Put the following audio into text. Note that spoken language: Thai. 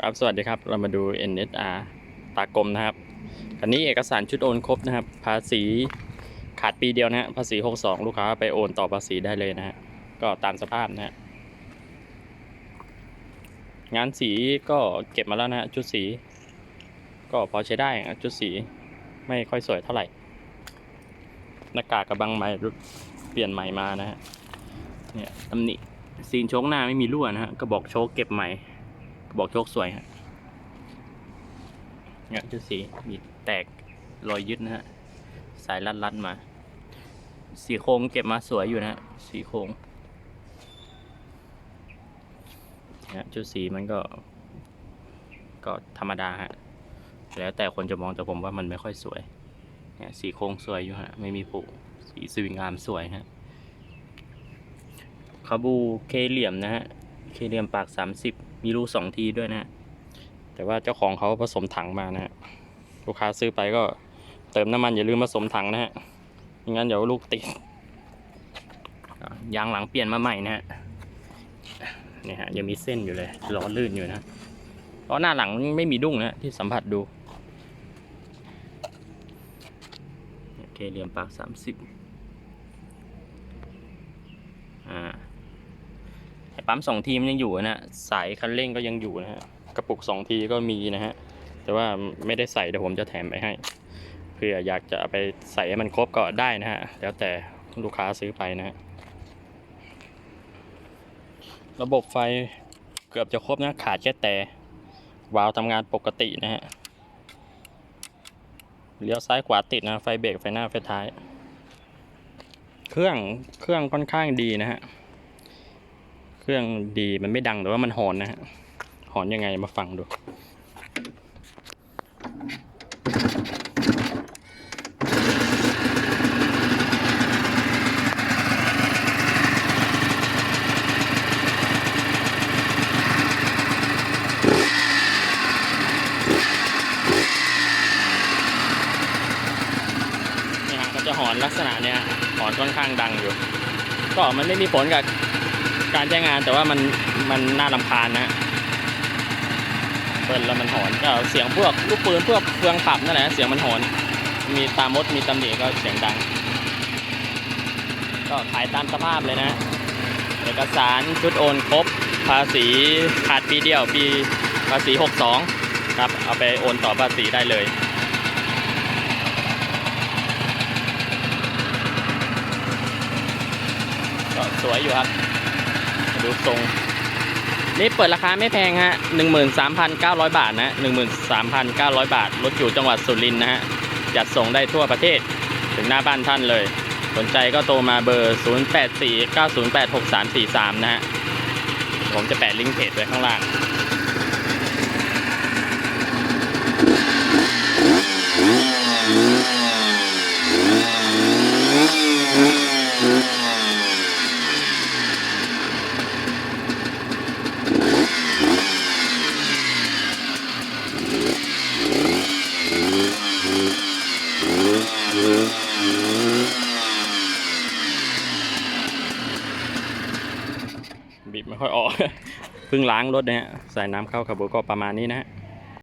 ครับสวัสดีครับ เรามาดู NSR ตากลมนะครับคันนี้เอกสารชุดโอนครบนะครับ ภาษีขาดปีเดียวนะฮะภาษี 62 ลูกค้าไปโอนต่อภาษีได้เลยนะฮะก็ตามสภาพนะฮะงานสีก็เก็บมาแล้วนะฮะชุดสี ก็พอใช้ได้อะชุดสีไม่ค่อยสวยเท่าไหร่หน้ากากกระบังใหม่เปลี่ยนใหม่มานะฮะเนี่ยตำหนิซีนโชคหน้าไม่มีรั่วนะฮะกระบอกโชคเก็บใหม่ บอกโชคสวยฮะเนี่ยชุดสีมีแตกรอยยึดนะฮะ สายลัดๆมา สีโครงเก็บมาสวยอยู่นะฮะ สีโครงเนี่ยชุดสีมันก็ ก็ธรรมดาฮะ แล้วแต่คนจะมองแต่ผมว่ามันไม่ค่อยสวย เนี่ยสีโครงสวยอยู่ฮะ ไม่มีผุสีสวิงงามสวยฮะคาบูเคเหลี่ยมนะฮะ เคเดียมปาก 30 มีรูสองทีด้วยนะ แต่ว่าเจ้าของเขาผสมถังมานะลูกค้าซื้อไปก็เติมน้ำมันอย่าลืมผสมถังนะฮะไม่งั้นเดี๋ยวลูกติดยางหลังเปลี่ยนมาใหม่นะฮะนี่ฮะยังมีเส้นอยู่เลยล้อลื่นอยู่นะล้อหน้าหลังไม่มีดุ้งนะที่สัมผัสดูโอเคเรียมปาก 30 ปั๊มสองทีมนยังอยู่นะฮะสายคันเร่งก็ยังอยู่นะฮะกระปุกสองทีก็มีนะฮะแต่ว่าไม่ได้ใส่เดี๋ยวผมจะแถมไปให้เพื่ออยากจะไปใส่ให้มันครบก็ได้นะฮะแล้วแต่ลูกค้าซื้อไปนะฮะระบบไฟเกือบจะครบนะขาดแค่แต่วาล์วทำงานปกตินะฮะเลี้ยวซ้ายขวาติดนะไฟเบรกไฟหน้าไฟท้าย เครื่องเครื่องค่อนข้างดีนะฮะ เครื่องดีมันไม่ดังแต่ว่ามันหอนนะฮะหอนยังไงมาฟังดู นี่ฮะก็จะหอนลักษณะเนี้ยหอนค่อนข้างดังอยู่ ก็มันไม่มีผลกับ การใช้งานแต่ว่ามันมันน่ารำคาญนะเปิดแล้วมันหอนก็เสียงพวกลูกปืนพวกเครื่องขับนั่นแหละเสียงมันหอน มีตามดมีตำหนิก็เสียงดัง ก็ขายตามสภาพเลยนะ เอกสารชุดโอนครบ ภาษีขาดปีเดียวปีภาษี 62 ครับ เอาไปโอนต่อภาษีได้เลยก็สวยอยู่ครับ ดูทรง นี่เปิดราคาไม่แพงฮะ 13,900 บาทนะ 13,900 บาท รถอยู่จังหวัดสุรินทร์นะฮะ จัดส่งได้ทั่วประเทศ ถึงหน้าบ้านท่านเลย สนใจก็โทรมาเบอร์ 0849086343 นะฮะ ผมจะแปะลิงก์เพจไว้ข้างล่าง บีบไม่ค่อยออก เพิ่งล้างรถนะฮะ ใส่น้ำเข้าขับรถก็ประมาณนี้นะฮะ